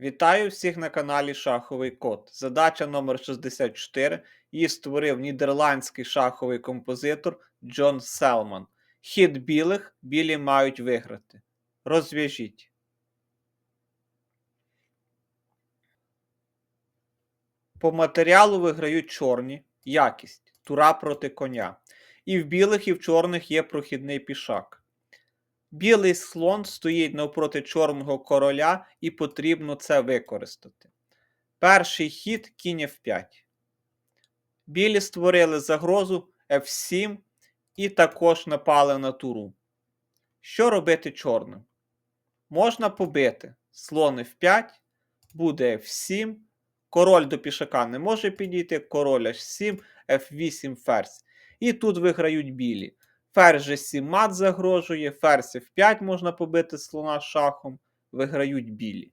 Вітаю всіх на каналі Шаховий Код. Задача номер 64. Її створив нідерландський шаховий композитор Джон Селман. Хід білих білі мають виграти. Розв'яжіть. По матеріалу виграють чорні. Якість. Тура проти коня. І в білих, і в чорних є прохідний пішак. Білий слон стоїть навпроти чорного короля, і потрібно це використати. Перший хід кінь F5. Білі створили загрозу F7 і також напали на туру. Що робити чорним? Можна побити слон F5, буде F7, король до пішака не може підійти, король H7, F8 ферзь. І тут виграють білі. Ферзь G7 мат загрожує, ферзь F5 можна побити слона шахом, виграють білі.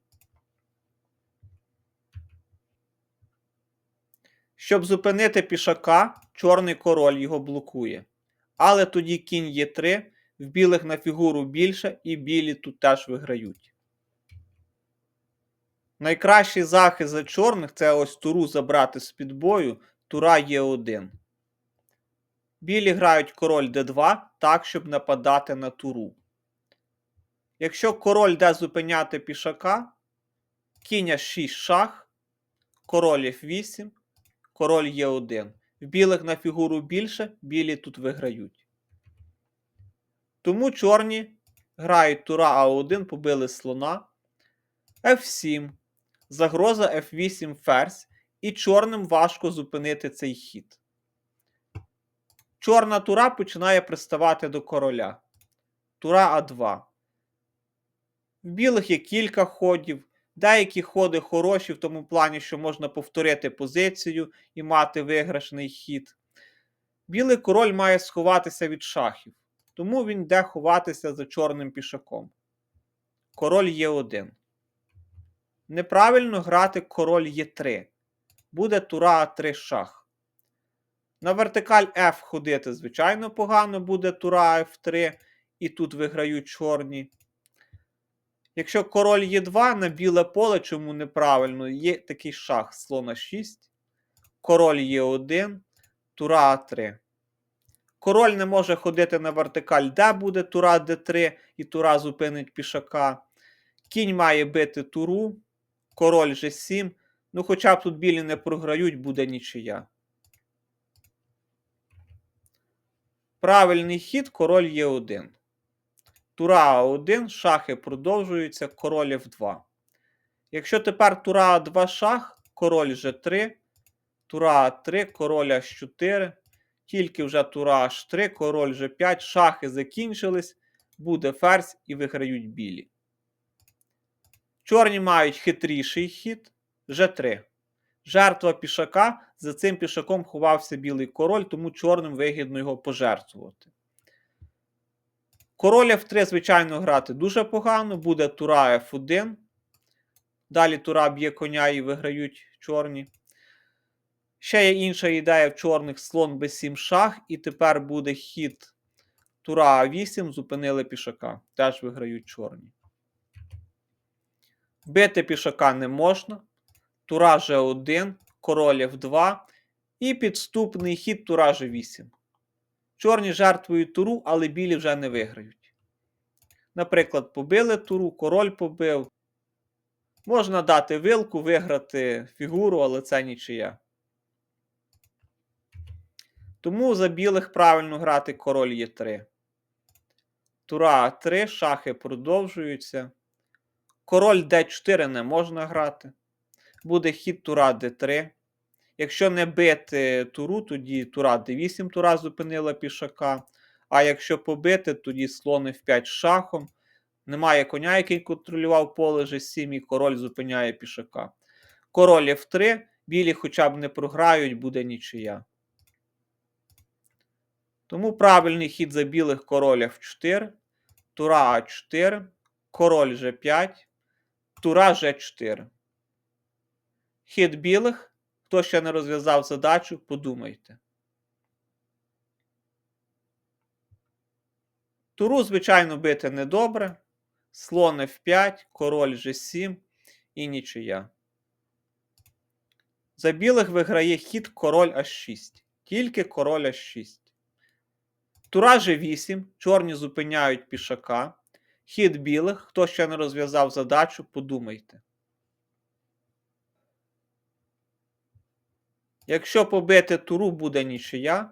Щоб зупинити пішака, чорний король його блокує. Але тоді кінь Е3, в білих на фігуру більше, і білі тут теж виграють. Найкращий захист за чорних це ось туру забрати з під бою, тура Е1. Білі грають король d2 так, щоб нападати на туру. Якщо король йде зупиняти пішака, кінь 6 шах, король f8, король Е1. В білих на фігуру більше, білі тут виграють. Тому чорні грають тура А1, побили слона, F7, загроза F8 ферзь, і чорним важко зупинити цей хід. Чорна тура починає приставати до короля. Тура А2. В білих є кілька ходів. Деякі ходи хороші в тому плані, що можна повторити позицію і мати виграшний хід. Білий король має сховатися від шахів, тому він йде ховатися за чорним пішаком. Король Е1. Неправильно грати король Е3. Буде тура А3 шах. На вертикаль F ходити, звичайно, погано буде тура F3, і тут виграють чорні. Якщо король Е2 на біле поле, чому неправильно, є такий шах слона 6, король Е1, тура А3. Король не може ходити на вертикаль, де буде тура Д3, і тура зупинить пішака. Кінь має бити туру, король G7. Ну, хоча б тут білі не програють, буде нічия. Правильний хід король Е1. Тура А1, шахи продовжуються, король F2. Якщо тепер тура А2 шах, король G3, тура А3, король H4, тільки вже тура H3, король G5, шахи закінчились, буде ферзь і виграють білі. Чорні мають хитріший хід G3. Жертва пішака, за цим пішаком ховався білий король, тому чорним вигідно його пожертвувати. Король F3, звичайно, грати дуже погано, буде тура F1. Далі тура б'є коня і виграють чорні. Ще є інша ідея в чорних слон b7 шах, і тепер буде хід тура А8, зупинили пішака. Теж виграють чорні. Бити пішака не можна. Тура G1, король F2 і підступний хід тура G8. Чорні жертвують туру, але білі вже не виграють. Наприклад, побили туру, король побив. Можна дати вилку, виграти фігуру, але це нічия. Тому за білих правильно грати король Е3. Тура А3, шахи продовжуються. Король d4 не можна грати буде хід тура d3. Якщо не бити туру, тоді тура d8 тура зупинила пішака. А якщо побити, тоді слон f5 шахом. Немає коня, який контролював поле G7, і король зупиняє пішака. Король F3, білі хоча б не програють, буде нічия. Тому правильний хід за білих король F4, тура А4, король G5, тура G4. Хід білих. Хто ще не розв'язав задачу, подумайте. Туру, звичайно, бити недобре. Слон F5, король G7. і нічия. За білих виграє хід король H6. Тільки король H6. Тура G8. Чорні зупиняють пішака. Хід білих. Хто ще не розв'язав задачу, подумайте. Якщо побити туру, буде нічия.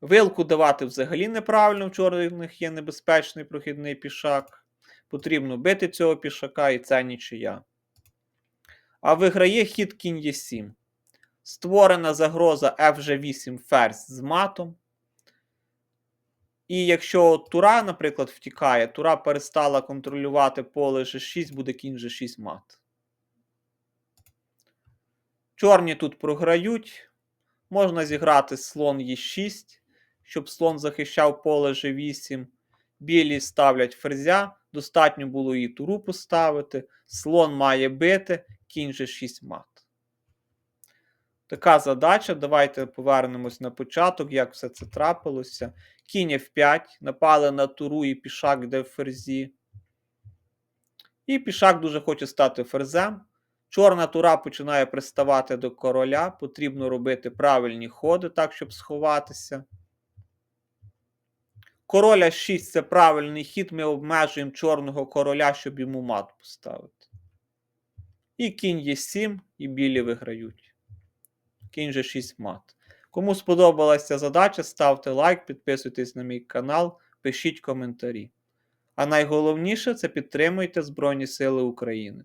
Вилку давати взагалі неправильно, в чорних є небезпечний прохідний пішак. Потрібно бити цього пішака, і це нічия. А виграє хід кінь Е7. Створена загроза FG8 ферзь з матом. І якщо тура, наприклад, втікає, тура перестала контролювати поле G6, буде кінь G6 мат. Чорні тут програють. Можна зіграти слон Е6, щоб слон захищав поле G8. Білі ставлять ферзя. Достатньо було і туру поставити. Слон має бити, кінь G6 мат. Така задача. Давайте повернемось на початок, як все це трапилося. Кінь F5, напали на туру і пішак йде в ферзі. І пішак дуже хоче стати ферзем. Чорна тура починає приставати до короля. Потрібно робити правильні ходи, так, щоб сховатися. Король А6 це правильний хід. Ми обмежуємо чорного короля, щоб йому мат поставити. І кінь Е7, і білі виграють. Кінь же 6 мат. Кому сподобалася задача, ставте лайк, підписуйтесь на мій канал, пишіть коментарі. А найголовніше це підтримуйте Збройні Сили України.